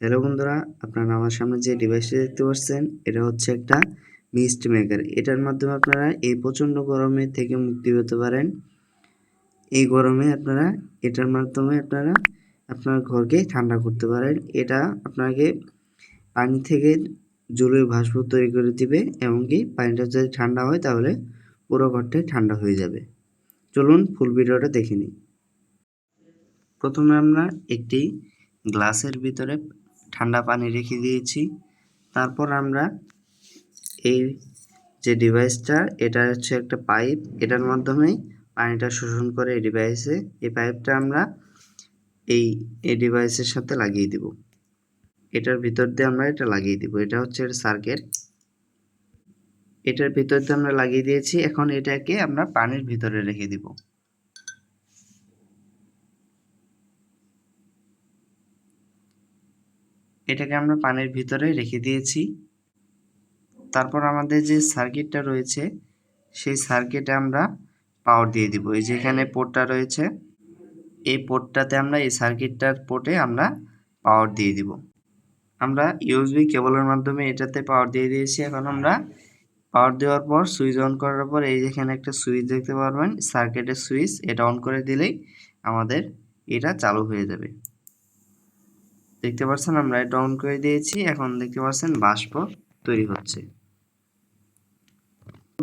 Hello বন্ধুরা, আপনারা আমার সামনে যে ডিভাইসটি দেখতে পাচ্ছেন, এটা হচ্ছে একটা মিস্ট মেকার এটার মাধ্যমে আপনারা এই প্রচণ্ড গরমে থেকে মুক্তি পেতে পারেন। এই গরমে আপনারা এটার মাধ্যমে আপনারা আপনার ঘরকে ঠান্ডা করতে পারেন। এটা আপনাকে পানি থেকে জলীয় ভাস্প তৈরি করে দিবে এমনকি পানিটা যদি ঠান্ডা হয় তাহলে পুরো ঘরটাই ঠান্ডা হয়ে যাবে। চলুন ফুল ভিডিওটা দেখে নিই। প্রথমে আমরা একটি গ্লাসের ভিতরে ঠান্ডা পানি রেখে দিয়েছি। তারপর আমরা এই যে ডিভাইসটা, এটা হচ্ছে একটা পাইপ। এটার মাধ্যমেই পানিটা শোষণ করে এই ডিভাইসে, এই পাইপটা আমরা এই এই ডিভাইসের সাথে লাগিয়ে দিব। এটার ভিতর দিয়ে আমরা এটা লাগিয়ে দিব। এটা হচ্ছে সার্কিট এটার ভিতর দিয়ে আমরা লাগিয়ে দিয়েছি। এখন এটাকে আমরা পানির ভিতরে রেখে দিব। এটাকে আমরা পানির ভিতরে রেখে দিয়েছি। তারপর আমাদের যে সার্কিটটা রয়েছে, সেই সার্কিটে আমরা পাওয়ার দিয়ে দিব। এই যে এখানে পোর্টটা রয়েছে, এই পোর্টটাতে আমরা এই সার্কিটটার পোর্টে আমরা পাওয়ার দিয়ে দিব। আমরা ইউএসবি কেবলের মাধ্যমে এটাতে পাওয়ার দিয়ে দিয়েছি। এখন আমরা পাওয়ার দেওয়ার পর সুইচ অন করার পর এই যেখানে একটা সুইচ দেখতে পারবেন সার্কিটের সুইচ এটা অন করে দিলেই আমাদের এটা চালু হয়ে যাবে। দেখতে পাচ্ছেন আমরা এটা অন করে দিয়েছি, এখন দেখতে পাচ্ছেন বাষ্প তৈরি হচ্ছে।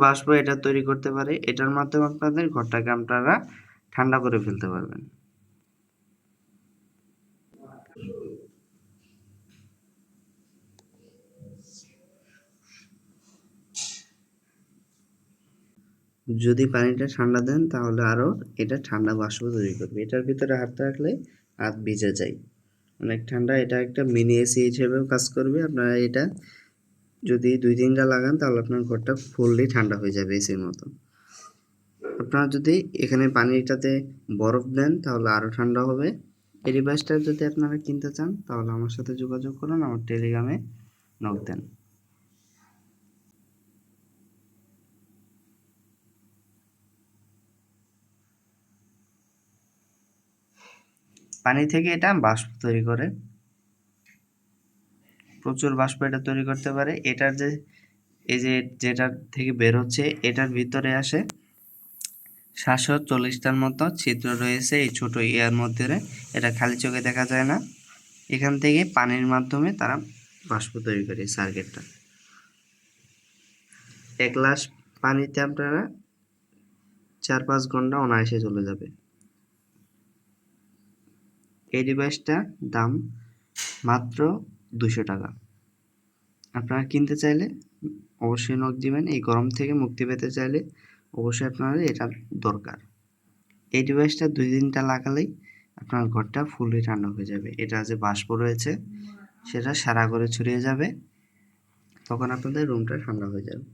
বাষ্প এটা তৈরি করতে পারে, এটার মাধ্যমে আপনাদের ঘরটাকে আপনারা ঠান্ডা করে ফেলতে পারবেন। যদি পানিটা ঠান্ডা দেন তাহলে আরও এটা ঠান্ডা বাষ্প তৈরি করবে। এটার ভিতরে হাত রাখলে হাত ভিজে যায়। অনেক ঠান্ডা, এটা একটা মিনি এসি হিসেবেও কাজ করবে। আপনারা এটা যদি দুই তিনটা লাগান, তাহলে আপনার ঘরটা ফুললি ঠান্ডা হয়ে যাবে এসির মতো। আপনারা যদি এখানে পানিটাতে বরফ দেন, তাহলে আরও ঠান্ডা হবে। এই ডিভাইসটা যদি আপনারা কিনতে চান, তাহলে আমার সাথে যোগাযোগ করুন, আমার টেলিগ্রামে নক দেন। পানি থেকে এটা বাষ্প তৈরি করে। প্রচুর বাষ্প এটা তৈরি করতে পারে। এটার যে, এই যে যেটার থেকে বের হচ্ছে, এটার ভিতরে আসে সাতশো চল্লিশটার মতো ছিদ্র রয়েছে এই ছোট ইয়ার মধ্যে এটা খালি চোখে দেখা যায় না। এখান থেকে পানির মাধ্যমে তারা বাষ্প তৈরি করে সার্কিটটা এক গ্লাস পানিতে আপনারা চার পাঁচ ঘণ্টা অনায়াসে চলে যাবে। এই ডিভাইসটা দাম মাত্র দুশো টাকা। আপনারা কিনতে চাইলে অবশ্যই নখ দিবেন, এই গরম থেকে মুক্তি পেতে চাইলে অবশ্যই আপনাদের এটা দরকার। এই ডিভাইসটা দুই দিনটা লাগালেই আপনার ঘরটা ফুললি ঠান্ডা হয়ে যাবে। এটা যে বাষ্প রয়েছে, সেটা সারা করে ছড়িয়ে যাবে, তখন আপনাদের রুমটা ঠান্ডা হয়ে যাবে।